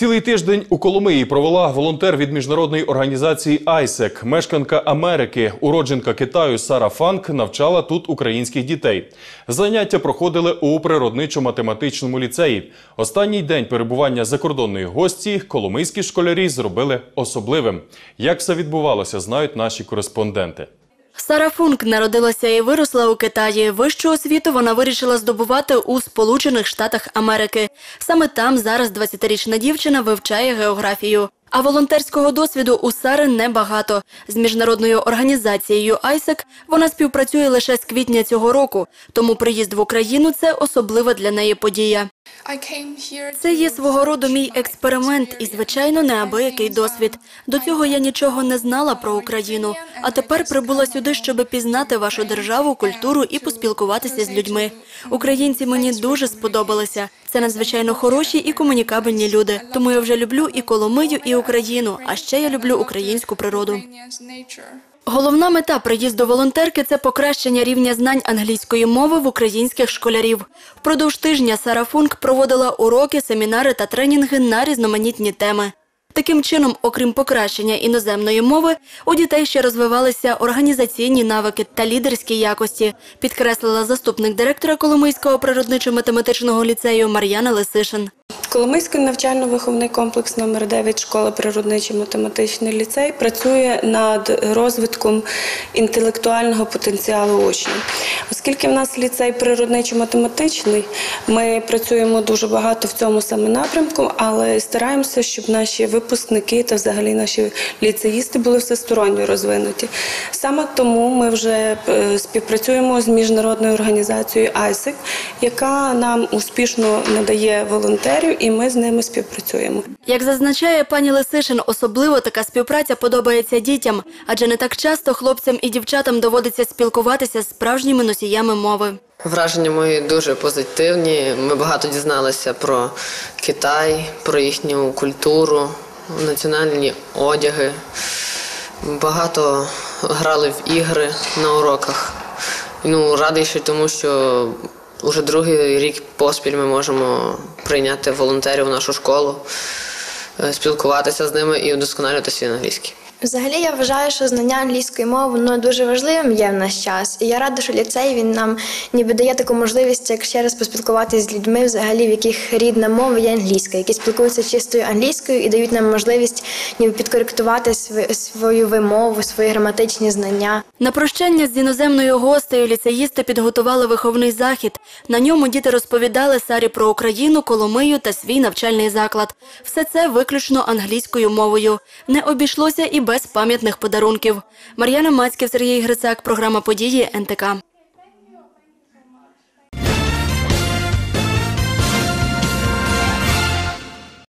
Цілий тиждень у Коломиї провела волонтер від міжнародної організації ISEC. Мешканка Америки, уродженка Китаю Сара Фанк навчала тут українських дітей. Заняття проходили у природничо-математичному ліцеї. Останній день перебування закордонної гості коломийські школярі зробили особливим. Як все відбувалося, знають наші кореспонденти. Сара Функ народилася і виросла у Китаї. Вищу освіту вона вирішила здобувати у Сполучених Штатах Америки. Саме там зараз 20-річна дівчина вивчає географію. А волонтерського досвіду у Сари небагато. З міжнародною організацією ISEC вона співпрацює лише з квітня цього року, тому приїзд в Україну це особлива для неї подія. Це є свого роду мій експеримент і, звичайно, неабиякий досвід. До цього я нічого не знала про Україну, а тепер прибула сюди, щоб пізнати вашу державу, культуру і поспілкуватися з людьми. Українці мені дуже сподобалися. Це надзвичайно хороші і комунікабельні люди. Тому я вже люблю і Коломию, і Україну. А ще я люблю українську природу. Головна мета приїзду волонтерки це покращення рівня знань англійської мови в українських школярів. Впродовж тижня Сара Функ проводила уроки, семінари та тренінги на різноманітні теми. Таким чином, окрім покращення іноземної мови, у дітей ще розвивалися організаційні навики та лідерські якості, підкреслила заступник директора Коломийського природничо-математичного ліцею Мар'яна Лисишин. Коломийський навчально-виховний комплекс номер 9 школа природничий математичний ліцей працює над розвитком інтелектуального потенціалу учнів. Оскільки в нас ліцей природничо-математичний, ми працюємо дуже багато в цьому саме напрямку, але стараємося, щоб наші випускники та взагалі наші ліцеїсти були всесторонньо розвинуті. Саме тому ми вже е, співпрацюємо з міжнародною організацією ISEC, яка нам успішно надає волонтерів, і ми з ними співпрацюємо. Як зазначає пані Лисишин, особливо така співпраця подобається дітям, адже не так часто хлопцям і дівчатам доводиться спілкуватися з справжніми носіями мови. Враження мої дуже позитивні. Ми багато дізналися про Китай, про їхню культуру, національні одяги. Багато грали в ігри на уроках. Ну, радий ще тому, що вже другий рік поспіль ми можемо прийняти волонтерів в нашу школу, е, спілкуватися з ними і удосконалювати свій англійський. Взагалі я вважаю, що знання англійської мови воно дуже важливим є в наш час. І я рада, що ліцей він нам ніби дає таку можливість, як ще раз поспілкуватися з людьми, взагалі, в яких рідна мова є англійська, які спілкуються чистою англійською і дають нам можливість ніби підкоректувати свою вимову, свої граматичні знання. На прощання з іноземною гостею ліцеїсти підготували виховний захід. На ньому діти розповідали Сарі про Україну, Коломию та свій навчальний заклад. Все це виключно англійською мовою. Не обійшлося і без пам'ятних подарунків. Мар'яна Мацьків, Сергій Грицак, програма події НТК.